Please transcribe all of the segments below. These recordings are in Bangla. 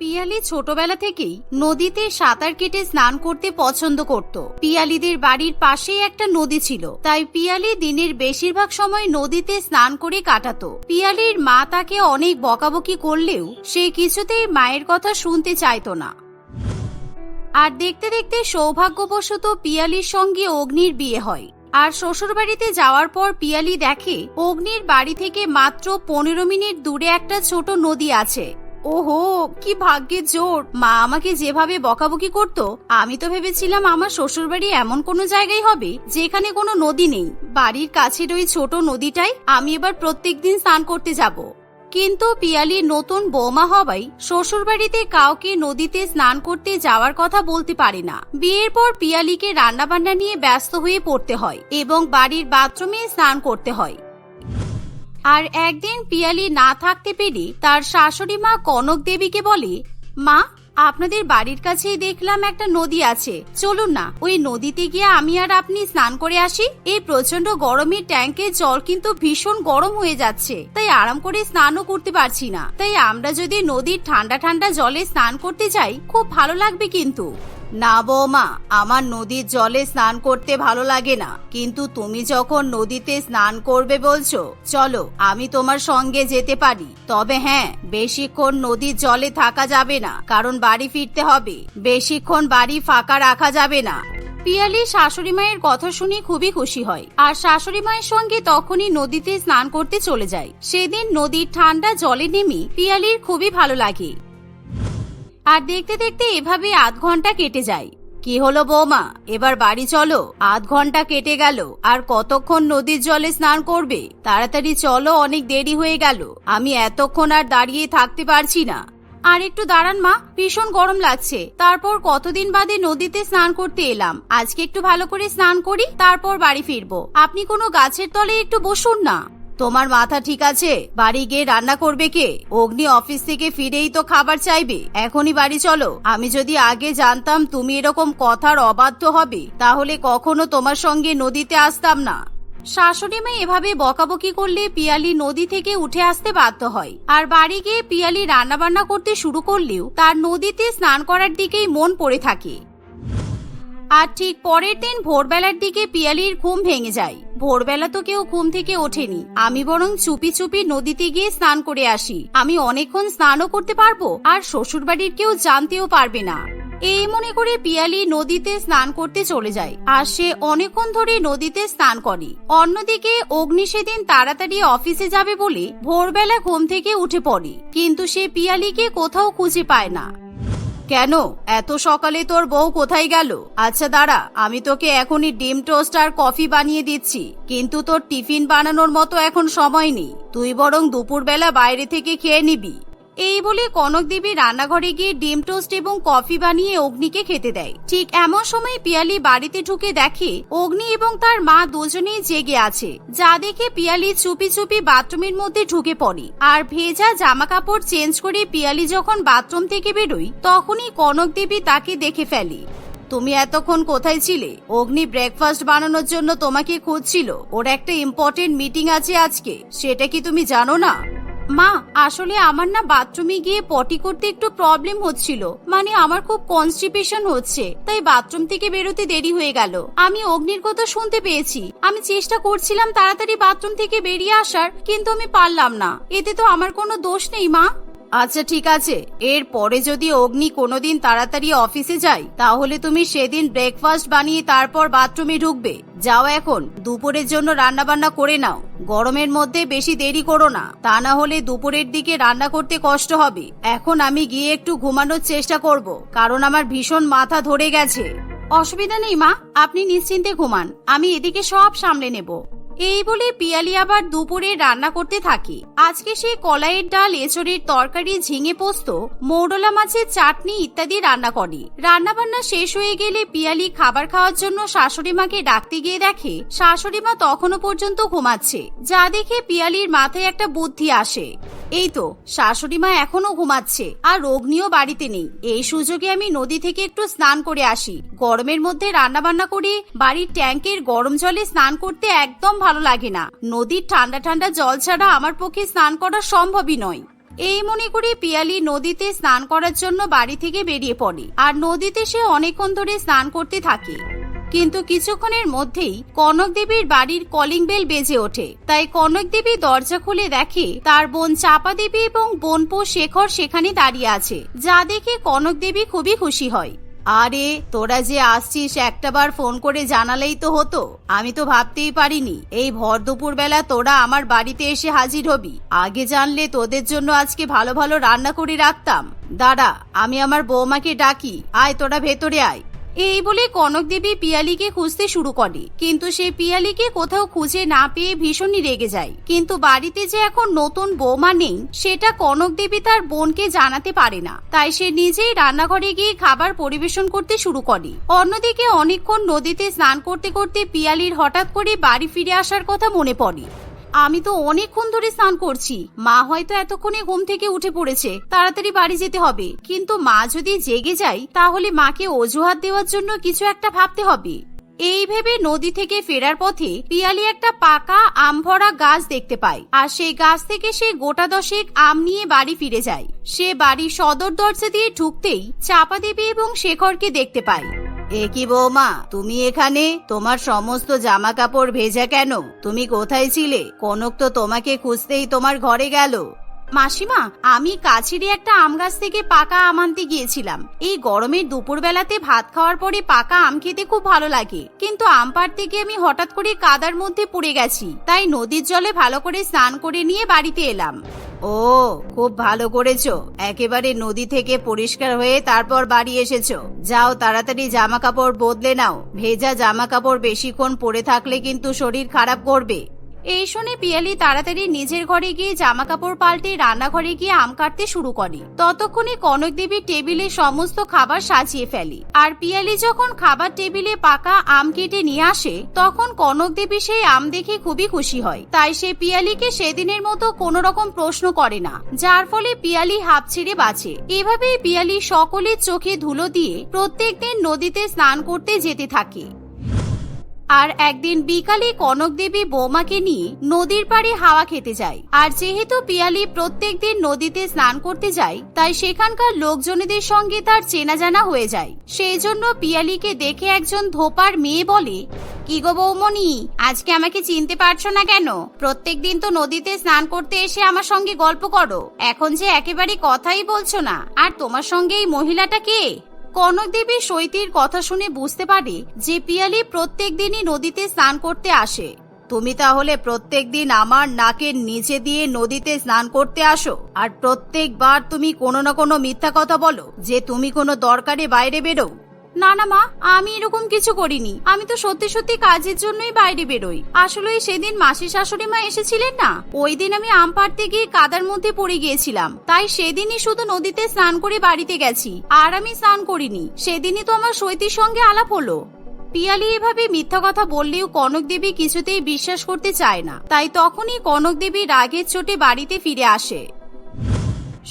পিয়ালি ছোটবেলা থেকেই নদীতে সাঁতার কেটে স্নান করতে পছন্দ করত। পিয়ালিদের বাড়ির পাশেই একটা নদী ছিল, তাই পিয়ালি দিনের বেশিরভাগ সময় নদীতে স্নান করে কাটাতো। পিয়ালির মা তাকে অনেক বকাবকি করলেও সে কিছুতেই মায়ের কথা শুনতে চাইতো না। আর দেখতে দেখতে সৌভাগ্যবশত পিয়ালির সঙ্গে অগ্নির বিয়ে হয়। আর শ্বশুরবাড়িতে যাওয়ার পর পিয়ালি দেখে, অগ্নির বাড়ি থেকে মাত্র পনেরো মিনিট দূরে একটা ছোট নদী আছে। ওহো, কি ভাগ্যের জোর। মা আমাকে যেভাবে বকাবকি করত, আমি তো ভেবেছিলাম আমার শ্বশুরবাড়ি এমন কোনো জায়গায় হবে যেখানে কোনো নদী নেই। বাড়ির কাছের ওই ছোট নদীটাই আমি এবার প্রত্যেকদিন স্নান করতে যাব। কিন্তু পিয়ালির নতুন বৌমা হওয়ায় শ্বশুরবাড়িতে কাউকে নদীতে স্নান করতে যাওয়ার কথা বলতে পারে না। বিয়ের পর পিয়ালিকে রান্নাবান্না নিয়ে ব্যস্ত হয়ে পড়তে হয় এবং বাড়ির বাথরুমে স্নান করতে হয়। আর একদিন পিয়ালি না থাকতে পেরে তার শাশুড়ি মা কনক দেবীকে বলে, মা, আপনাদের বাড়ির কাছেই দেখলাম একটা নদী আছে। চলুন না, ওই নদীতে গিয়ে আমি আর আপনি স্নান করে আসি। এই প্রচণ্ড গরমের ট্যাঙ্কের জল কিন্তু ভীষণ গরম হয়ে যাচ্ছে। তাই আরাম করে স্নানও করতে পারছি না। তাই আমরা যদি নদীর ঠান্ডা ঠান্ডা জলে স্নান করতে যাই, খুব ভালো লাগবে কিন্তু। না বৌমা, আমার নদীর জলে স্নান করতে ভালো লাগে না। কিন্তু তুমি যখন নদীতে স্নান করবে বলছো, চলো, আমি তোমার সঙ্গে যেতে পারি। তবে হ্যাঁ বেশিক্ষণ নদীর জলে থাকা যাবে না, কারণ বাড়ি ফিরতে হবে। বেশিক্ষণ বাড়ি ফাঁকা রাখা যাবে না। পিয়ালি শাশুড়ি মায়ের কথা শুনে খুবই খুশি হয়। আর শাশুড়ি মায়ের সঙ্গে তখনই নদীতে স্নান করতে চলে যায়। সেদিন নদীর ঠান্ডা জলে নেমে পিয়ালির খুবই ভালো লাগে। আর দেখতে দেখতে এভাবে আধ ঘণ্টা কেটে যায়। কি হলো বৌমা? এবার বাড়ি চলো। আধ ঘণ্টা কেটে গেল। আর কতক্ষণ নদীর জলে স্নান করবে? তাড়াতাড়ি চলো, অনেক দেরি হয়ে গেল। আমি এতক্ষণ আর দাঁড়িয়ে থাকতে পারছি না। আর একটু দাঁড়ান মা, ভীষণ গরম লাগছে। তারপর কতদিন বাদে নদীতে স্নান করতে এলাম। আজকে একটু ভালো করে স্নান করি, তারপর বাড়ি ফিরবো। আপনি কোনো গাছের তলে একটু বসুন না। তোমার মাথা ঠিক আছে? বাড়ি গিয়ে রান্না করবে কে? অগ্নি অফিস থেকে ফিরেই তো খাবার চাইবে। এখনই বাড়ি চলো। আমি যদি আগে জানতাম তুমি এরকম কথার অবাধ্য হবে, তাহলে কখনো তোমার সঙ্গে নদীতে আসতাম না। শাশুড়ি মেয়ে এভাবে বকাবকি করলে পিয়ালি নদী থেকে উঠে আসতে বাধ্য হয়। আর বাড়ি গিয়ে পিয়ালি রান্নাবান্না করতে শুরু করলেও তার নদীতে স্নান করার দিকেই মন পড়ে থাকে। আর ঠিক পরের দিন ভোরবেলার দিকে পিয়ালির ঘুম ভেঙে যায়। ভোরবেলা তো কেউ ঘুম থেকে ওঠেনি। আমি বরং চুপি চুপি নদীতে গিয়ে স্নান করে আসি। আমি অনেকক্ষণ স্নানও করতে পারব আর শ্বশুরবাড়ির কেউ জানতেও পারবে না। এই মনে করে পিয়ালি নদীতে স্নান করতে চলে যায় আর সে অনেকক্ষণ ধরে নদীতে স্নান করে। অন্যদিকে অগ্নি সেদিন তাড়াতাড়ি অফিসে যাবে বলে ভোরবেলা ঘুম থেকে উঠে পড়ে। কিন্তু সে পিয়ালিকে কোথাও খুঁজে পায় না। কেন? এত সকালে তোর বউ কোথায় গেল? আচ্ছা দাঁড়া, আমি তোকে এখনই ডিম টোস্ট আর কফি বানিয়ে দিচ্ছি, কিন্তু তোর টিফিন বানানোর মতো এখন সময় নেই। তুই বরং দুপুরবেলা বাইরে থেকে খেয়ে নিবি। এই বলে কনক দেবী রান্নাঘরে গিয়ে ডিম টোস্ট এবং কফি বানিয়ে অগ্নিকে খেতে দেয়। ঠিক এমন সময় পিয়ালি বাড়িতে ঢুকে দেখে অগ্নি এবং তার মা দুজনেই জেগে আছে, যা দেখে পিয়ালি চুপি চুপি বাথরুমের মধ্যে ঢুকে পড়ে। আর ভেজা জামা কাপড় চেঞ্জ করে পিয়ালি যখন বাথরুম থেকে বেরোয়, তখনই কনক দেবী তাকে দেখে ফেলে। তুমি এতক্ষণ কোথায় ছিলে? অগ্নি ব্রেকফাস্ট বানানোর জন্য তোমাকে খুঁজছিল। ওর একটা ইম্পর্টেন্ট মিটিং আছে আজকে। সেটা কি তুমি জানো না? মা, আসলে আমার না বাথরুমে গিয়ে পটি করতে একটু প্রবলেম হচ্ছিল। মানে আমার খুব কনস্টিপেশন হচ্ছে। তাই বাথরুম থেকে বেরোতে দেরি হয়ে গেল। আমি অগ্নির কথা শুনতে পেয়েছি। আমি চেষ্টা করছিলাম তাড়াতাড়ি বাথরুম থেকে বেরিয়ে আসার, কিন্তু আমি পারলাম না। এতে তো আমার কোনো দোষ নেই, মা। আচ্ছা ঠিক আছে। এর পরে যদি অগ্নি কোনোদিন তাড়াতাড়ি অফিসে যায়, তাহলে তুমি সেদিন ব্রেকফাস্ট বানিয়ে তারপর বাথরুমে ঢুকবে। যাও এখন, দুপুরের জন্য রান্না বান্না করে নাও। গরমের মধ্যে বেশি দেরি করো না। তা না হলে দুপুরের দিকে রান্না করতে কষ্ট হবে। এখন আমি গিয়ে একটু ঘুমানোর চেষ্টা করব, কারণ আমার ভীষণ মাথা ধরে গেছে। অসুবিধা নেই, মা। আপনি নিশ্চিন্তে ঘুমান। আমি এদিকে সব সামলে নেব। এই বলে পিয়ালি আবার দুপুরে রান্না করতে থাকে। আজকে সে কলাইয়ের ডাল, এচড়ের তরকারি, ঝিঙে পোস্ত, মৌরলা মাছের চাটনি ইত্যাদি রান্না করে। রান্না বান্না শেষ হয়ে গেলে পিয়ালি খাবার খাওয়ার জন্য শাশুড়ি মাকে ডাকতে গিয়ে দেখে, শাশুড়ি মা তখনও পর্যন্ত ঘুমাচ্ছে। যা দেখে পিয়ালির মাথায় একটা বুদ্ধি আসে। এই তো, শাশুড়ি মা এখনও ঘুমাচ্ছে, আর অগ্নিও বাড়িতে নেই। এই সুযোগে আমি নদী থেকে একটু স্নান করে আসি। গরমের মধ্যে রান্না বান্না করে বাড়ির ট্যাঙ্কের গরম জলে স্নান করতে একদম ভালো লাগে না। নদীর ঠান্ডা ঠান্ডা জল ছাড়া আমার পক্ষে স্নান করা সম্ভবই নয়। এই মনে করে পিয়ালি নদীতে স্নান করার জন্য বাড়ি থেকে বেরিয়ে পড়ে আর নদীতে সে অনেকক্ষণ ধরে স্নান করতে থাকে। কিন্তু কিছুক্ষণের মধ্যেই কনক দেবীর বাড়ির কলিং বেল বেজে ওঠে। তাই কনক দেবী দরজা খুলে দেখে তার বোন চাপা দেবী এবং বোনপো শেখর সেখানে দাঁড়িয়ে আছে। যা দেখে কনক দেবী খুবই খুশি হয়। আরে, তোরা যে আসছিস একটা বার ফোন করে জানালেই তো হতো। আমি তো ভাবতেই পারিনি। এই ভর দুপুর বেলা তোরা আমার বাড়িতে এসে হাজির হবি। আগে জানলে তোদের জন্য আজকে ভালো ভালো রান্না করে রাখতাম। দাঁড়া, আমি আমার বৌমাকে ডাকি। আয়, তোরা ভেতরে আয়। এই বলে কনক দেবী পিয়ালিকে খুঁজতে শুরু করে। কিন্তু সে পিয়ালিকে কোথাও খুঁজে না পেয়ে ভীষণই রেগে যায়। কিন্তু বাড়িতে যে এখন নতুন বৌমা নেই, সেটা কনক দেবী তার বোনকে জানাতে পারে না। তাই সে নিজেই রান্নাঘরে গিয়ে খাবার পরিবেশন করতে শুরু করে। অন্যদিকে অনেকক্ষণ নদীতে স্নান করতে করতে পিয়ালির হঠাৎ করে বাড়ি ফিরে আসার কথা মনে পড়ে। আমি তো অনেকক্ষণ ধরে স্নান করছি। মা হয়তো এতক্ষণে ঘুম থেকে উঠে পড়েছে। তাড়াতাড়ি বাড়ি যেতে হবে। কিন্তু মা যদি জেগে যায়, তাহলে মাকে অজুহাত দেওয়ার জন্য কিছু একটা ভাবতে হবে। এই ভেবে নদী থেকে ফেরার পথে পিয়ালি একটা পাকা আম ভরা গাছ দেখতে পায়। আর সেই গাছ থেকে সে গোটা দশেক আম নিয়ে বাড়ি ফিরে যায়। সে বাড়ির সদর দরজা দিয়ে ঢুকতেই চাপা দেবী এবং শেখরকে দেখতে পায়। এ কি বৌমা, তুমি এখানে? তোমার সমস্ত জামা কাপড় ভেজা কেন? তুমি কোথায় ছিলে? কনক তো তোমাকে খুঁজতেই তোমার ঘরে গেল। মাসিমা, আমি কাছেরই একটা আম গাছ থেকে পাকা আম আনতে গিয়েছিলাম। এই গরমের দুপুরবেলাতে ভাত খাওয়ার পরে পাকা আম খেতে খুব ভালো লাগে। কিন্তু আম পাড়তে গিয়ে আমি হঠাৎ করে কাদার মধ্যে পড়ে গেছি। তাই নদীর জলে ভালো করে স্নান করে নিয়ে বাড়িতে এলাম। ও, খুব ভালো করেছ। একেবারে নদী থেকে পরিষ্কার হয়ে তারপর বাড়ি এসেছ। যাও, তাড়াতাড়ি জামা কাপড় বদলে নাও। ভেজা জামা কাপড় বেশিক্ষণ পরে থাকলে কিন্তু শরীর খারাপ করবে। এই শুনে পিয়ালি তাড়াতাড়ি নিজের ঘরে গিয়ে জামা কাপড় পাল্টে রান্নাঘরে গিয়ে আম কাটতে শুরু করে। ততক্ষণে কনক দেবী টেবিলে সমস্ত খাবার সাজিয়ে ফেলে। আর পিয়ালি যখন খাবার টেবিলে পাকা আম কেটে নিয়ে আসে, তখন কনক দেবী সেই আম দেখে খুবই খুশি হয়। তাই সে পিয়ালিকে সেদিনের মতো কোনো রকম প্রশ্ন করে না, যার ফলে পিয়ালি হাঁপ ছেড়ে বাঁচে। এভাবেই পিয়ালি সকলের চোখে ধুলো দিয়ে প্রত্যেকদিন নদীতে স্নান করতে যেতে থাকে। আর একদিন বিকালে কনক দেবী বৌমাকে নিয়ে নদীর পাড়ে হাওয়া খেতে যায়। আর যেহেতু পিয়ালি প্রত্যেক দিন নদীতে স্নান করতে যায়, তাই সেখানকার লোকজনেদের সঙ্গে তার চেনা জানা হয়ে যায়। সেই জন্য পিয়ালিকে দেখে একজন ধোপার মেয়ে বলে, কি গো বৌমনি আজকে আমাকে চিনতে পারছ না কেন? প্রত্যেক দিন তো নদীতে স্নান করতে এসে আমার সঙ্গে গল্প করো। এখন যে একেবারে কথাই বলছো না। আর তোমার সঙ্গে এই মহিলাটা কে? কনক দেবী সৈতির কথা শুনে বুঝতে পারি যে পিয়ালি প্রত্যেক দিনই নদীতে স্নান করতে আসে। তুমি তাহলে প্রত্যেক দিন আমার নাকের নিচে দিয়ে নদীতে স্নান করতে আসো। আর প্রত্যেকবার তুমি কোনো না কোনো মিথ্যা কথা বলো যে তুমি কোনো দরকারে বাইরে বেরো না না মা, আমি এরকম কিছু করিনি। আমি তো সত্যি সত্যি কাজের জন্যই বাইরে বেরোই। আসলে সেদিন মাসি শাশুড়ি মা এসেছিলেন না? ওই দিন আমি আম পাড়তে গিয়ে কাদার মধ্যে পড়ে গিয়েছিলাম। তাই সেদিনই শুধু নদীতে স্নান করে বাড়িতে গেছি। আর আমি স্নান করিনি। সেদিনই তো আমার সৈতির সঙ্গে আলাপ হলো। পিয়ালি এভাবে মিথ্যা কথা বললেও কনক দেবী কিছুতেই বিশ্বাস করতে চায় না। তাই তখনই কনক দেবী রাগের চোটে বাড়িতে ফিরে আসে।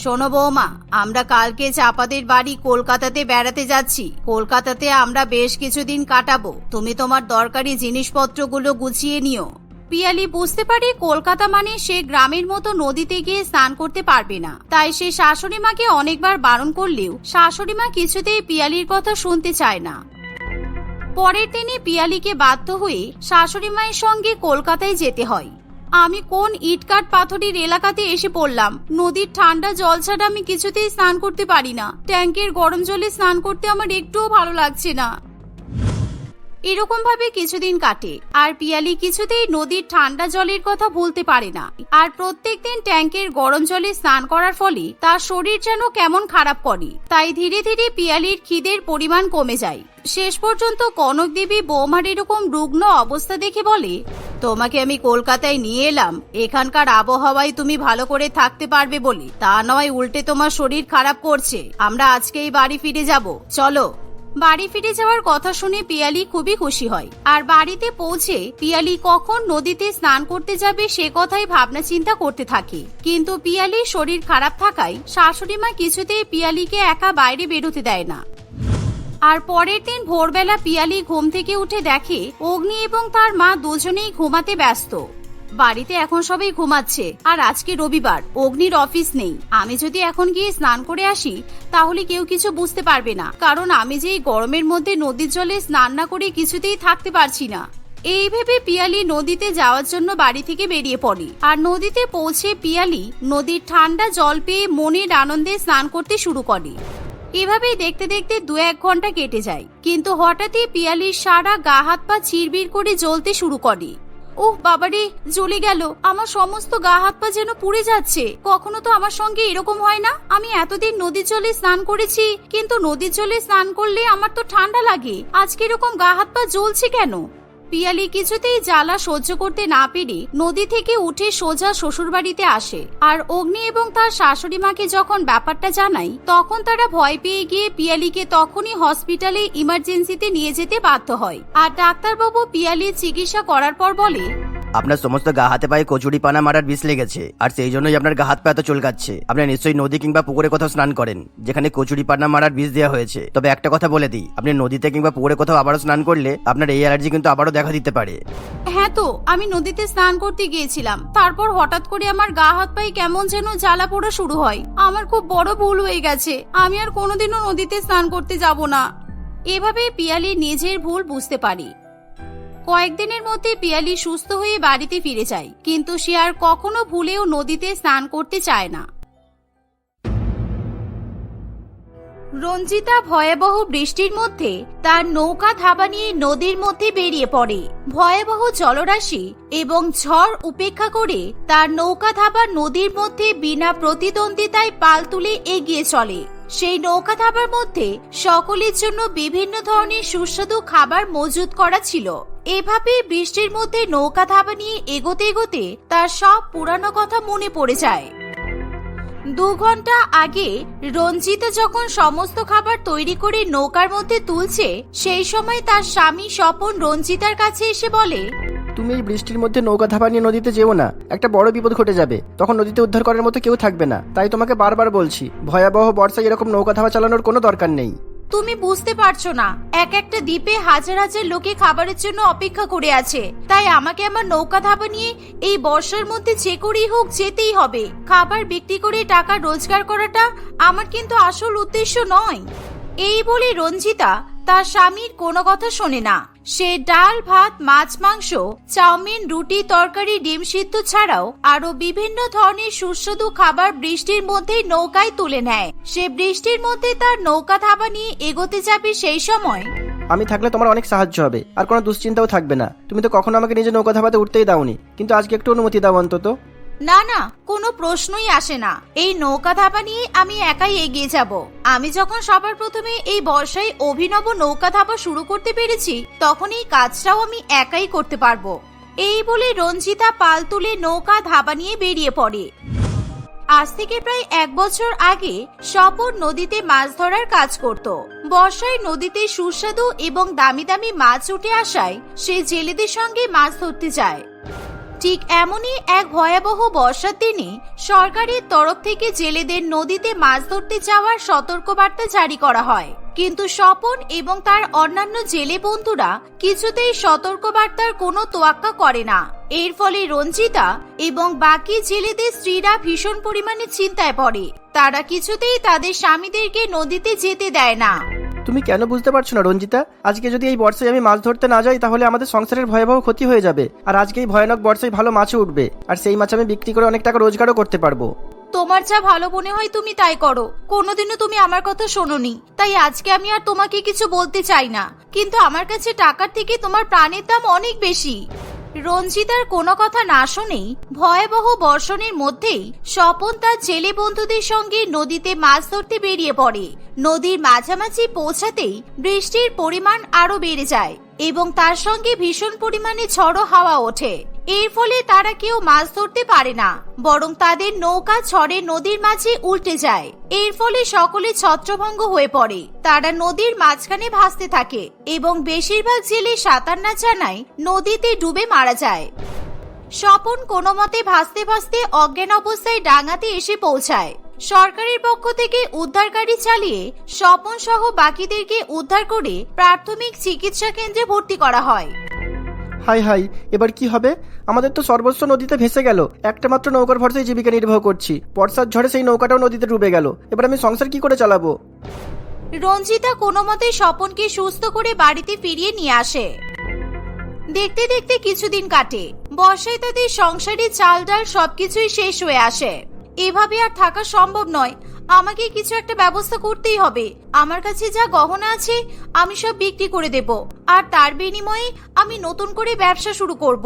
শোনো বৌমা, আমরা কালকে চাপাদের বাড়ি কলকাতাতে বেড়াতে যাচ্ছি। কলকাতাতে আমরা বেশ কিছুদিন কাটাবো। তুমি তোমার দরকারি জিনিসপত্রগুলো গুছিয়ে নিও। পিয়ালি, বুঝতে পারে কলকাতা মানে সে গ্রামের মতো নদীতে গিয়ে স্নান করতে পারবে না। তাই সে শাশুড়ি মাকে অনেকবার বারণ করলেও শাশুড়ি মা কিছুতেই পিয়ালির কথা শুনতে চায় না। পরের দিনে পিয়ালিকে বাধ্য হয়ে শাশুড়ি মায়ের সঙ্গে কলকাতায় যেতে হয়। আমি কোন ইটকাট পাথরের এলাকাতে এসে পড়লাম? নদীর ঠান্ডা জল ছাড়া আমি কিছুতেই স্নান করতে পারি না। ট্যাঙ্কের গরম জলে স্নান করতে আমার একটুও ভালো লাগছে না। এরকম ভাবে কিছুদিন কাটে। আর পিয়ালি কিছুতেই নদীর ঠান্ডা জলের কথা ভুলতে পারে না। আর প্রত্যেক দিন ট্যাঙ্কের গরম জলে স্নান করার ফলে তার শরীর যেন কেমন খারাপ করে। তাই ধীরে ধীরে পিয়ালির খিদের পরিমাণ কমে যায়। শেষ পর্যন্ত কনক দেবী বৌমার এরকম রুগ্ন অবস্থা দেখে বলে, তোমাকে আমি কলকাতায় নিয়ে এলাম। এখানকার আবহাওয়ায় তুমি ভালো করে থাকতে পারবে বলে। তা নয়, উল্টে তোমার শরীর খারাপ করছে। আমরা আজকেই বাড়ি ফিরে যাব। চলো। বাড়ি ফিরে যাওয়ার কথা শুনে পিয়ালি খুবই খুশি হয়। আর বাড়িতে পৌঁছে পিয়ালি কখন নদীতে স্নান করতে যাবে সে কথাই ভাবনা চিন্তা করতে থাকে। কিন্তু পিয়ালির শরীর খারাপ থাকায় শাশুড়ি মা কিছুতেই পিয়ালিকে একা বাইরে বেরোতে দেয় না। আর পরের দিন ভোরবেলা পিয়ালি ঘুম থেকে উঠে দেখে অগ্নি এবং তার মা দুজনেই ঘুমাতে ব্যস্ত। বাড়িতে এখন সবাই ঘুমাচ্ছে, আর আজকে রবিবার, অগ্নির অফিস নেই। আমি যদি এখন গিয়ে স্নান করে আসি, তাহলে কেউ কিছু বুঝতে পারবে না, কারণ আমি যে গরমের মধ্যে নদীর জলে স্নান না করে কিছুতেই থাকতে পারছি না। এই ভেবে পিয়ালি নদীতে যাওয়ার জন্য বাড়ি থেকে বেরিয়ে পড়ে, আর নদীতে পৌঁছে পিয়ালি নদীর ঠান্ডা জল পেয়ে মনের আনন্দে স্নান করতে শুরু করে। এভাবেই দেখতে দেখতে দু এক ঘণ্টা কেটে যায়, কিন্তু হঠাৎই পিয়ালির সারা গা হাত পা চিরবির করে জ্বলতে শুরু করে। ওহ, বাবারে, জ্বলে গেল। আমার সমস্ত গা হাত পা যেন পুড়ে যাচ্ছে। কখনো তো আমার সঙ্গে এরকম হয় না। আমি এতদিন নদীর জলে স্নান করেছি, কিন্তু নদীর জলে স্নান করলে আমার তো ঠান্ডা লাগে। আজকে এরকম গা হাত পা জ্বলছে কেন? পিয়ালি কিছুতেই জ্বালা সহ্য করতে না পেরে নদী থেকে উঠে সোজা শ্বশুরবাড়িতে আসে। আর অগ্নি এবং তার শাশুড়ি মাকে যখন ব্যাপারটা জানাই তখন তারা ভয় পেয়ে গিয়ে পিয়ালিকে তখনই হসপিটালে ইমার্জেন্সিতে নিয়ে যেতে বাধ্য হয়। আর ডাক্তারবাবু পিয়ালির চিকিৎসা করার পর বলে আপনার সমস্ত গা হাতে পায়ে কচুরি পানা মারার বিষ লেগেছে, আর সেই জন্যই আপনার গা হাত পা এত চুলকাচ্ছে। আপনি নিশ্চয়ই নদী কিংবা পুকুরে কোথাও স্নান করেন, যেখানে কচুরি পানা মারার বিষ দেওয়া হয়েছে। তবে একটা কথা বলে দিই, আপনি নদীতে কিংবা পুকুরে কোথাও আবারও স্নান করলে আপনার এই অ্যালার্জি কিন্তু আবারও দেখা দিতে পারে। হ্যাঁ তো, আমি নদীতে স্নান করতে গিয়েছিলাম। তারপর হঠাৎ করে আমার গা হাত পায়ে কেমন যেন জ্বালা পোড়া শুরু হয়। আমার খুব বড় ভুল হয়ে গেছে। আমি আর কোনোদিনও নদীতে স্নান করতে যাব না। এভাবে পিয়ালি নিজের ভুল বুঝতে পারি। কয়েকদিনের মধ্যে পিয়ালি সুস্থ হয়ে বাড়িতে ফিরে যায়, কিন্তু সে আর কখনো ভুলেও নদীতে স্নান করতে চায় না। রঞ্জিতা ভয়াবহ বৃষ্টির মধ্যে তার নৌকা ধাবা নিয়ে নদীর মধ্যে বেরিয়ে পড়ে। ভয়াবহ জলরাশি এবং ঝড় উপেক্ষা করে তার নৌকা ধাবা নদীর মধ্যে বিনা প্রতিদ্বন্দ্বিতায় পাল তুলে এগিয়ে চলে। সেই নৌকা ধাবার মধ্যে সকলের জন্য বিভিন্ন ধরনের সুস্বাদু খাবার মজুদ করা ছিল। এভাবে বৃষ্টির মধ্যে নৌকা ধাবা নিয়ে এগোতে এগোতে তার সব পুরানো কথা মনে পড়ে যায়। দু ঘণ্টা আগে রঞ্জিতা যখন সমস্ত খাবার তৈরি করে নৌকার মধ্যে তুলছে, সেই সময় তার স্বামী স্বপন রঞ্জিতার কাছে এসে বলে তুমি এই বৃষ্টির মধ্যে নৌকা ধাবা নিয়ে নদীতে যেও না। একটা বড় বিপদ ঘটে যাবে। তখন নদীতে উদ্ধার করার মতো কেউ থাকবে না। তাই তোমাকে বারবার বলছি, ভয়াবহ বর্ষায় এরকম নৌকা ধাবা চালানোর কোনো দরকার নেই। তুমি বুঝতে পারছ না। এক একটা দ্বীপে হাজার হাজার লোকে খাবারের জন্য অপেক্ষা করে আছে। তাই আমাকে আমার নৌকা ধাবা নিয়ে এই বর্ষার মধ্যে যে করেই হোক যেতেই হবে। খাবার বিক্রি করে টাকা রোজগার করাটা আমার কিন্তু আসল উদ্দেশ্য নয়। এই বলে রঞ্জিতা তার স্বামীর কোনো কথা শোনে না। সে ডাল, ভাত, মাছ, মাংস, চাউমিন, রুটি, তরকারি, ডিম সিদ্ধ ছাড়াও আরও বিভিন্ন ধরনের সুস্বাদু খাবার বৃষ্টির মধ্যে নৌকায় তুলে নেয়। সে বৃষ্টির মধ্যে তার নৌকা থাবা নিয়ে এগোতে যাবে সেই সময়। আমি থাকলে তোমার অনেক সাহায্য হবে, আর কোনো দুশ্চিন্তাও থাকবে না। তুমি তো কখনো আমাকে নিজে নৌকা ধাবাতে উঠতেই দাওনি, কিন্তু আজকে একটু অনুমতি দাও অন্তত। না না, কোনো প্রশ্নই আসে না। এই নৌকা ধাবা নিয়ে আমি একাই এগিয়ে যাব। আমি যখন সবার প্রথমে এই বর্ষায় অভিনব নৌকা ধাবা শুরু করতে পেরেছি, তখন এই কাজটাও আমি একাই করতে পারব। এই বলে রঞ্জিতা পাল তুলে নৌকা ধাবা নিয়ে বেরিয়ে পড়ে। আজ থেকে প্রায় এক বছর আগে স্বপন নদীতে মাছ ধরার কাজ করত। বর্ষায় নদীতে সুস্বাদু এবং দামি দামি মাছ উঠে আসায় সে জেলেদের সঙ্গে মাছ ধরতে যায়। ঠিক এমনই এক ভয়াবহ বর্ষার দিনে সরকারের তরফ থেকে জেলেদের নদীতে মাছ ধরতে যাওয়ার সতর্কবার্তা জারি করা হয়। কিন্তু স্বপন এবং তার অন্যান্য জেলে বন্ধুরা কিছুতেই সতর্কবার্তার কোনো তোয়াক্কা করে না। এর ফলে রঞ্জিতা এবং বাকি জেলেদের স্ত্রীরা ভীষণ পরিমাণে চিন্তায় পড়ে। তারা কিছুতেই তাদের স্বামীদেরকে নদীতে যেতে দেয় না। তুমি কেন বুঝতে পারছ না, রঞ্জিতা? আজকে যদি এই বর্ষায় আমি মাছ ধরতে না যাই, তাহলে আমাদের সংসারের ভয়াবহ ক্ষতি হয়ে যাবে। আর আজকে এই ভয়ানক বর্ষায় ভালো মাছও উঠবে। আর সেই মাছ আমি বিক্রি করে অনেক টাকা রোজগারও করতে পারব। তোমার যা ভালো মনে হয় তুমি তাই করো। কোনোদিনও তুমি আমার কথা শোনোনি। তাই আজকে আমি আর তোমাকে কিছু বলতে চাই না। কিন্তু আমার কাছে টাকার থেকে তোমার প্রাণের দাম অনেক বেশি। রঞ্জিতার কোনো কথা না শুনেই ভয়াবহ বর্ষণের মধ্যেই স্বপন তার ছেলে বন্ধুদের সঙ্গে নদীতে মাছ ধরতে বেরিয়ে পড়ে। নদীর মাঝামাঝি পৌঁছাতেই বৃষ্টির পরিমাণ আরও বেড়ে যায় এবং তার সঙ্গে ভীষণ পরিমাণে ঝড়ো হাওয়া ওঠে। এর ফলে তারা কেউ মাছ ধরতে পারে না, বরং তাদের নৌকা ছড়ে নদীর মাঝে উল্টে যায়। এর ফলে সকলে ছত্রভঙ্গ হয়ে পড়ে। তারা নদীর মাঝখানে ভাসতে থাকে এবং বেশিরভাগ জেলে সাঁতার না জানায় নদীতে ডুবে মারা যায়। স্বপন কোনো মতে ভাসতে ভাসতে অজ্ঞান অবস্থায় ডাঙাতে এসে পৌঁছায়। সরকারের পক্ষ থেকে উদ্ধারকারী চালিয়ে স্বপন সহ বাকিদেরকে উদ্ধার করে প্রাথমিক চিকিৎসা কেন্দ্রে ভর্তি করা হয়। হাই হাই, এবার কি হবে? আমাদের তো সর্বস্ব নদীতে ভেসে গেল। একটা মাত্র নৌকার ভরসায় জীবিকা নির্বাহ করছি। বর্ষার ঝড়ে সেই নৌকাটাও নদীতে ডুবে গেল। এবার আমি সংসার কি করে চালাবো? রঞ্জিতা কোনো মতে স্বপনকে সুস্থ করে বাড়িতে ফিরিয়ে নিয়ে আসে। দেখতে দেখতে কিছুদিন কাটে। বর্ষায় তাদের সংসারে চাল ডাল সবকিছুই শেষ হয়ে আসে। এভাবে আর থাকা সম্ভব নয়। আমাকে কিছু একটা ব্যবস্থা করতেই হবে। আমার কাছে যা গহনা আছে, আমি সব বিক্রি করে দেব। আর তার বিনিময়ে আমি নতুন করে ব্যবসা শুরু করব।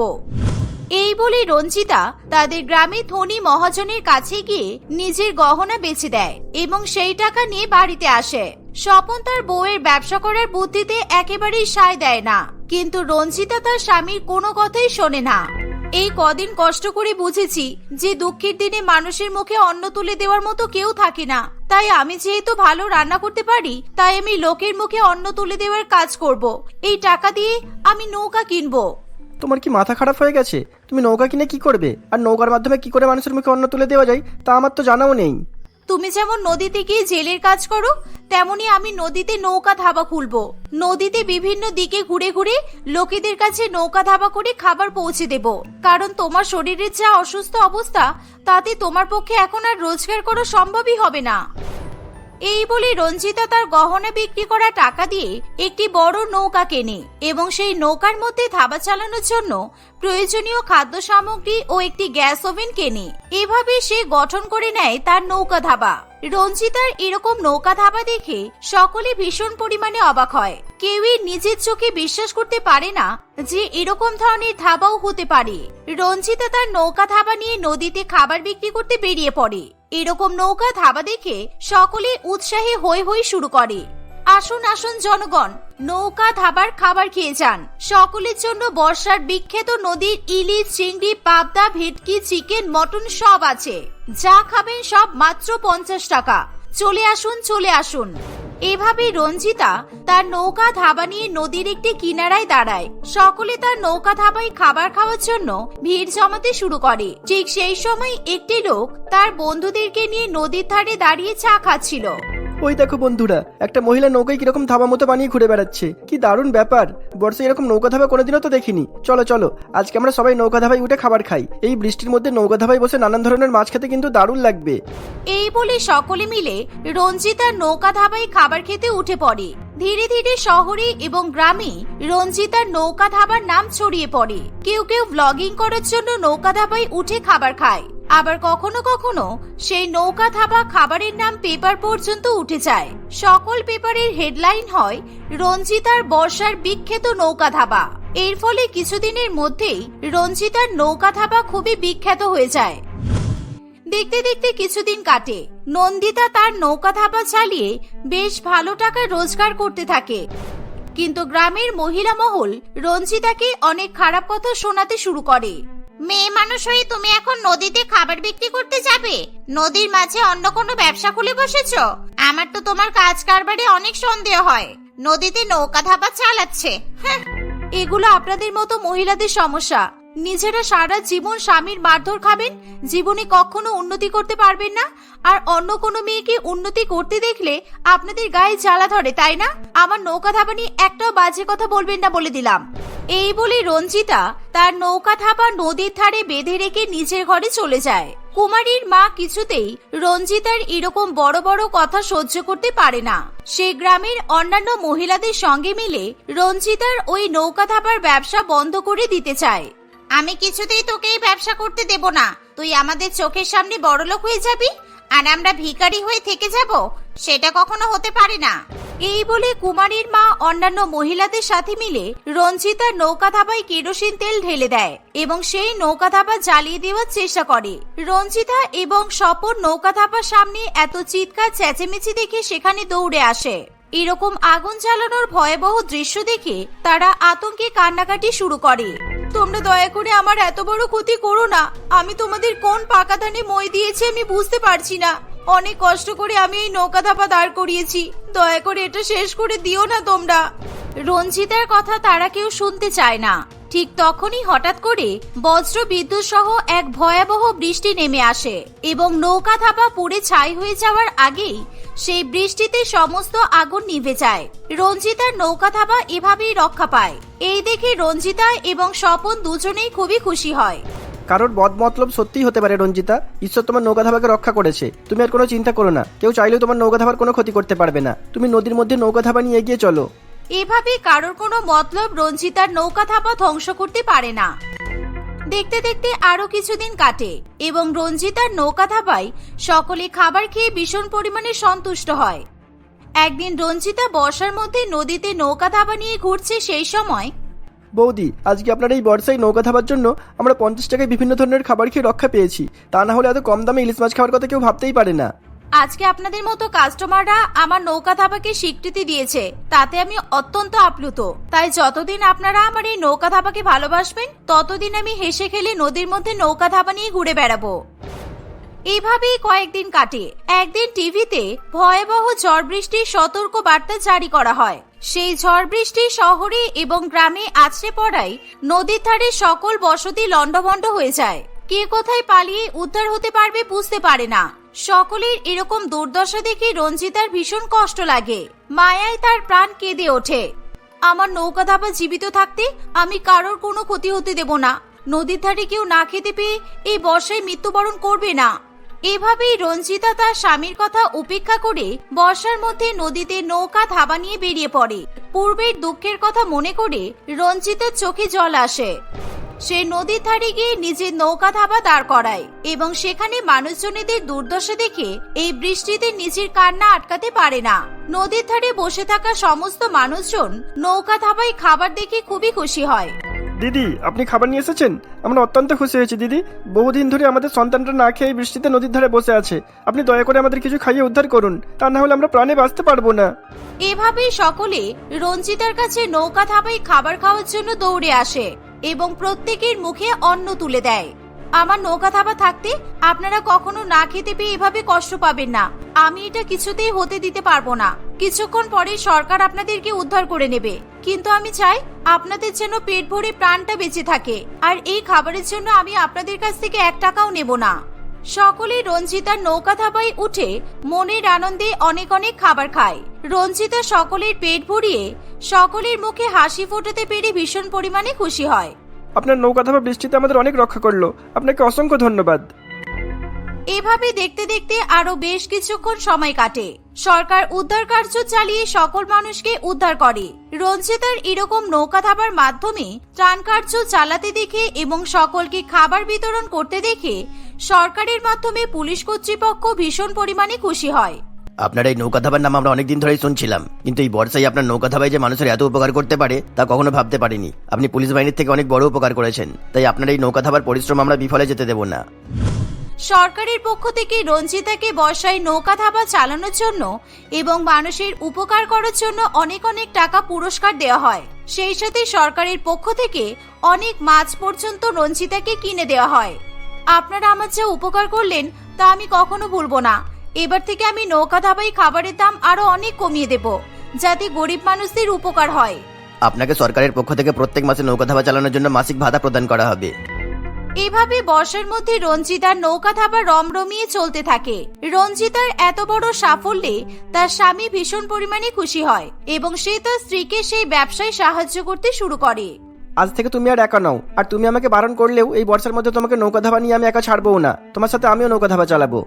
এই বলে রঞ্জিতা তাদের গ্রামে ধনী মহাজনের কাছে গিয়ে নিজের গহনা বেচে দেয় এবং সেই টাকা নিয়ে বাড়িতে আসে। স্বপন তার বউয়ের ব্যবসা করার বুদ্ধিতে একেবারেই সায় দেয় না। কিন্তু রঞ্জিতা তার স্বামীর কোনো কথাই শোনে না। এই কদিন কষ্ট করে বুঝেছি যে দুঃখের দিনে মানুষের মুখে অন্ন তুলে দেওয়ার মতো কেউ থাকে না। তাই আমি যেহেতু ভালো রান্না করতে পারি, তাই আমি লোকের মুখে অন্ন তুলে দেওয়ার কাজ করব। এই টাকা দিয়ে আমি নৌকা কিনবো। তোমার কি মাথা খারাপ হয়ে গেছে? তুমি নৌকা কিনে কি করবে? আর নৌকার মাধ্যমে কি করে মানুষের মুখে অন্ন তুলে দেওয়া যায়, তা আমার তো জানাও নেই। তুমি যেমন নদীতে গিয়ে জেলের কাজ করো তেমনি আমি নদীতে নৌকা ধাবা খুলবো। নদীতে বিভিন্ন দিকে ঘুরে ঘুরে লোকেদের কাছে নৌকা ধাবা করে খাবার পৌঁছে দেব। কারণ তোমার শরীরের যা অসুস্থ অবস্থা, তাতে তোমার পক্ষে এখন আর রোজগার করা সম্ভবই হবে না। এই বলে রঞ্জিতা তার গহনা বিক্রি করা টাকা দিয়ে একটি বড় নৌকা কেনে এবং সেই নৌকার মধ্যে ধাবা চালানোর জন্য প্রয়োজনীয় খাদ্য সামগ্রী ও একটি গ্যাস ওভেন কেনে। এভাবে সে গঠন করে নেয় তার নৌকা ধাবা। রঞ্জিতার এরকম নৌকা ধাবা দেখে সকলে ভীষণ পরিমাণে অবাক হয়। কেউই নিজের চোখে বিশ্বাস করতে পারে না যে এরকম ধরনের ধাবাও হতে পারে। রঞ্জিতা তার নৌকা ধাবা নিয়ে নদীতে খাবার বিক্রি করতে বেরিয়ে পড়ে। এরকম নৌকা ধাবা দেখে সকলে উৎসাহে হই হই শুরু করে। আসুন আসুন জনগণ, নৌকা, ধাবার খাবার খেয়ে যান। সকলের জন্য বর্ষার বিখ্যাত নদীর ইলিশ, চিংড়ি, পাবদা, ভেটকি, চিকেন, মটন সব আছে। যা খাবেন সব মাত্র পঞ্চাশ টাকা। চলে আসুন চলে আসুন। এভাবে রঞ্জিতা তার নৌকা, ধাবা নিয়ে নদীর একটি কিনারায় দাঁড়ায়। সকলে তার নৌকা, ধাবায় খাবার খাওয়ার জন্য ভিড় জমাতে শুরু করে। ঠিক সেই সময় একটি লোক তার বন্ধুদেরকে নিয়ে নদীর ধারে দাঁড়িয়ে চা খাচ্ছিল। ওই দেখো বন্ধুরা, একটা মহিলা নৌকায় কীরকম ধাবা মতো বানিয়ে ঘুরে বেড়াচ্ছে। কি দারুণ ব্যাপার। বর্ষে এরকম নৌকা ধাবা কোনোদিনও তো দেখিনি। চলো চলো, আজকে আমরা সবাই নৌকা ধাবায় উঠে খাবার খাই। এই বৃষ্টির মধ্যে নৌকা ধাবায় বসে নানান ধরনের মাছ খেতে কিন্তু দারুণ লাগবে। এই বলে সকলে মিলে রঞ্জিতা নৌকা ধাবায় খাবার খেতে উঠে পড়ে। ধীরে ধীরে শহরে এবং গ্রামে রঞ্জিতার নৌকা ধাবার নাম ছড়িয়ে পড়ে। কেউ কেউ ব্লগিং করার জন্য নৌকা ধাবায় উঠে খাবার খায়। আবার কখনো কখনো সেই নৌকা ধাবা খাবারের নাম পেপার পর্যন্ত উঠে যায়। সকল পেপারের হেডলাইন হয় রঞ্জিতার বর্ষার বিখ্যাত নৌকা ধাবা। এর ফলে কিছুদিনের মধ্যেই রঞ্জিতার নৌকা ধাবা খুবই বিখ্যাত হয়ে যায়। দেখতে দেখতে কিছুদিন কাটে। নন্দিতা তার নৌকা ধাবা চালিয়ে বেশ ভালো টাকা রোজগার করতে থাকে। কিন্তু গ্রামের মহিলা মহল রঞ্জিতাকে অনেক খারাপ কথা শোনাতে শুরু করে। মেয়ে মানুষ হয়ে তুমি এখন নদীতে খাবার বিক্রি করতে যাবে? নদীর মাঝে অন্য কোনো ব্যবসা খুলে বসেছ? আমার তো তোমার কাজ কারবারে অনেক সন্দেহ হয়। নদীতে নৌকা ধাপা চালাচ্ছে। হ্যাঁ। এগুলো আপনাদের মতো মহিলাদের সমস্যা। নিজেরা সারা জীবন স্বামীর মারধর খাবেন, জীবনে কখনো উন্নতি করতে পারবেন না। আর অন্য কোনো মেয়েকে উন্নতি করতে দেখলে আপনাদের গায়ে জ্বালা ধরে, তাই না? আমার নৌকা নিয়ে একটাও বাজে কথা বলবেন না বলে দিলাম। এই বলে রঞ্জিতা তার নৌকা থাপা নদীর ধারে বেঁধে রেখে নিজের ঘরে চলে যায়। কুমারীর মা কিছুতেই রঞ্জিতার এরকম বড় বড় কথা সহ্য করতে পারে না। সে গ্রামের অন্যান্য মহিলাদের সঙ্গে মিলে রঞ্জিতার ওই নৌকা থাপার ব্যবসা বন্ধ করে দিতে চায়। আমি কিছুতেই তোকে এই ব্যবসা করতে দেব না। তুই আমাদের চোখের সামনে বড়লোক হয়ে যাবি, আর আমরা ভিখারি হয়ে থেকে যাব, সেটা কখনো হতে পারে না। এই বলে কুমারীর মা অন্যান্য মহিলাদের সাথে মিলে রঞ্জিতার নৌকা ধাবায় কেরোসিন তেল ঢেলে দেয় এবং সেই নৌকা ধাবা জ্বালিয়ে দেওয়ার চেষ্টা করে। রঞ্জিতা এবং স্বপন নৌকা ধাবার সামনে এত চিৎকার, চেঁচেমেচি দেখে সেখানে দৌড়ে আসে। এরকম আগুন জ্বালানোর ভয়াবহ দৃশ্য দেখে তারা আতঙ্কে কান্নাকাটি শুরু করে। তোমরা দয়া করে আমার এত বড় ক্ষতি করো না। আমি তোমাদের কোন পাকা ধানে মই দিয়েছি আমি বুঝতে পারছি না। অনেক কষ্ট করে আমি এই নৌকা ধাপা দাঁড় করিয়েছি। দয়া করে এটা শেষ করে দিও না তোমরা। রঞ্জিতার কথা তারা কেউ শুনতে চায় না। ঠিক তখনই হঠাৎ করে বজ্র বিদ্যুৎ সহ এক ভয়াবহ বৃষ্টি নেমে আসে এবং নৌকা থাপা পুড়ে ছাই হয়ে যাওয়ার আগেই সেই বৃষ্টিতে সমস্ত আগুন নিভে যায়। রঞ্জিতার নৌকা থাপা এভাবেই রক্ষা পায়। এই দেখে রঞ্জিতা এবং স্বপন দুজনেই খুবই খুশি হয়। কারোর বদ মতলব সত্যিই হতে পারে রঞ্জিতা। ঈশ্বর তোমার নৌকা ধাবাকে রক্ষা করেছে। তুমি আর কোনো চিন্তা করো না। কেউ চাইলেও তোমার নৌকা ধাবার কোনো ক্ষতি করতে পারবে না। তুমি নদীর মধ্যে নৌকা ধাবা নিয়ে এগিয়ে চলো। এভাবে কারোর কোনো মতলব রঞ্জিতার নৌকা থাপা ধ্বংস করতে পারে না। দেখতে দেখতে আরও কিছুদিন কাটে এবং রঞ্জিতার নৌকা থাপায় সকলে খাবার খেয়ে ভীষণ পরিমাণে সন্তুষ্ট হয়। একদিন রঞ্জিতা বর্ষার মধ্যে নদীতে নৌকা ধাবা নিয়ে ঘুরছে সেই সময় বৌদি, আজকে আপনার এই বর্ষায় নৌকা ধাবার জন্য আমরা পঞ্চাশ টাকায় বিভিন্ন ধরনের খাবার খেয়ে রক্ষা পেয়েছি। তা না হলে এত কম দামে ইলিশ মাছ খাওয়ার কথা কেউ ভাবতেই পারে না। আজকে আপনাদের মতো কাস্টমাররা আমার নৌকা ধাবাকে স্বীকৃতি দিয়েছে। তাতে আমি অত্যন্ত আপ্লুত। তাই যতদিন আপনারা আমার এই নৌকা ধাবাকে ভালোবাসবেন, ততদিন আমি হেসে খেলে নদীর মধ্যে নৌকা ধাবা নিয়ে ঘুরে বেড়াবো। এইভাবেই কয়েকদিন কাটে। একদিন টিভিতে ভয়াবহ ঝড় বৃষ্টির সতর্ক বার্তা জারি করা হয়। সেই ঝড় বৃষ্টি শহরে এবং গ্রামে আছড়ে পড়ায় নদীর ধারে সকল বসতি লণ্ডভণ্ড হয়ে যায়। কে কোথায় পালিয়ে উদ্ধার হতে পারবে বুঝতে পারে না। সকলের এরকম দুর্দশা দেখে রঞ্জিতার ভীষণ কষ্ট লাগে। মায়ায় তার প্রাণ কেঁদে ওঠে। আমার নৌকা ধাবা জীবিত থাকতে আমি কারোর কোনো ক্ষতি হতে দেব না। নদীর ধারে কেউ না খেতে পেয়ে এই বর্ষায় মৃত্যুবরণ করবে না। এভাবেই রঞ্জিতা তার স্বামীর কথা উপেক্ষা করে বর্ষার মধ্যে নদীতে নৌকা ধাবা নিয়ে বেরিয়ে পড়ে। পূর্বের দুঃখের কথা মনে করে রঞ্জিতার চোখে জল আসে। সে নদীর ধারে গিয়ে নিজের নৌকা ধাবা দাঁড় করায় এবং সেখানে মানুষজনেদের দুর্দশা দেখে এই বৃষ্টিতে নিজের কান্না আটকাতে পারে না। নদীর ধারে বসে থাকা সমস্ত মানুষজন নৌকা ধাবায় খাবার দেখে খুবই খুশি হয়। দিদি আপনি খাবার নিয়ে এসেছেন? আমরা অত্যন্ত খুশি হয়েছি দিদি। বহুদিন ধরে আমাদের সন্তানরা না খেয়ে বৃষ্টিতে নদীর ধারে বসে আছে। আপনি দয়া করে আমাদের কিছু খাইয়ে উদ্ধার করুন তা না হলে আমরা প্রাণে বাঁচতে পারব না। এভাবেই সকলে রঞ্জিতার কাছে নৌকা ধাবায় খাবার খাওয়ার জন্য দৌড়ে আসে। এবং প্রত্যেকের মুখে অন্ন তুলে দেয়। আমার নৌকা ধাবা থাকতে আপনারা কখনো না খেতে পেয়ে এভাবে কষ্ট পাবেন না। আমি এটা কিছুতেই হতে দিতে পারব না। কিছুক্ষণ পরে সরকার আপনাদেরকে উদ্ধার করে নেবে। কিন্তু আমি চাই আপনাদের যেন পেট ভরে প্রাণটা বেঁচে থাকে। আর এই খাবারের জন্য আমি আপনাদের কাছ থেকে এক টাকাও নেব না। সকলে রঞ্জিতার নৌকা ধাবায় উঠে মনের আনন্দে অনেক অনেক খাবার খায়। রঞ্জিতা সকলের পেট ভরিয়ে সকলের মুখে হাসি ফোটাতে পেরে ভীষণ পরিমাণে খুশি হয়। আপনার নৌকা ধাবা বৃষ্টিতে আমাদের অনেক রক্ষা করল। আপনাকে অসংখ্য ধন্যবাদ। এভাবে দেখতে দেখতে আরও বেশ কিছুক্ষণ সময় কাটে। সরকার উদ্ধার কার্য চালিয়ে সকল মানুষকে উদ্ধার করে। রঞ্জিতার এরকম নৌকা ধাবার মাধ্যমে ত্রাণ কার্য চালাতে দেখে এবং সকলকে খাবার বিতরণ করতে দেখে সরকারের মাধ্যমে পুলিশ কর্তৃপক্ষ ভীষণ পরিমাণে খুশি হয়। আপনার এই নৌকা ধাবার নাম আমরা অনেকদিন ধরেই শুনছিলাম, কিন্তু এই বর্ষায় আপনার নৌকা ধাবায় যে মানুষের এত উপকার করতে পারে, তা কখনো ভাবতে পারিনি। আপনি পুলিশ বাহিনীর থেকে অনেক বড় উপকার করেছেন, তাই আপনার এই নৌকা ধাবার পরিশ্রম আমরা বিফলে যেতে দেব না। সরকারের পক্ষ থেকে রঞ্জিতাকে বর্ষায় নৌকা ধাবা চালানোর জন্য এবং মানুষের উপকার করার জন্য অনেক অনেক টাকা পুরস্কার দেওয়া হয়। সেই সাথে সরকারের পক্ষ থেকে অনেক মাছ পর্যন্ত রঞ্জিতাকে কিনে দেওয়া হয়। আপনারা আমার যা উপকার করলেন, তা আমি কখনো ভুলবো না। এবার থেকে আমি নৌকা ধাবায় খাবারের দাম আরও অনেক কমিয়ে দেব যাতে গরিব মানুষদের উপকার হয়। আপনাকে সরকারের পক্ষ থেকে প্রত্যেক মাসে নৌকা ধাবা চালানোর জন্য মাসিক ভাতা প্রদান করা হবে। এভাবে বর্ষার মধ্যে রঞ্জিতার নৌকা ধাবা রমরমিয়ে চলতে থাকে। রঞ্জিতার এত বড় সাফল্যে তার স্বামী ভীষণ পরিমাণে খুশি হয় এবং সে তার স্ত্রীকে সেই ব্যবসায় সাহায্য করতে শুরু করে। আজ থেকে তুমি আর একা নাও আর তুমি আমাকে বারণ করলেও এই বর্ষার মধ্যে তোমাকে নৌকা ধাবা নিয়ে আমি একা ছাড়বো না। তোমার সাথে আমিও নৌকা ধাবা চালাবো।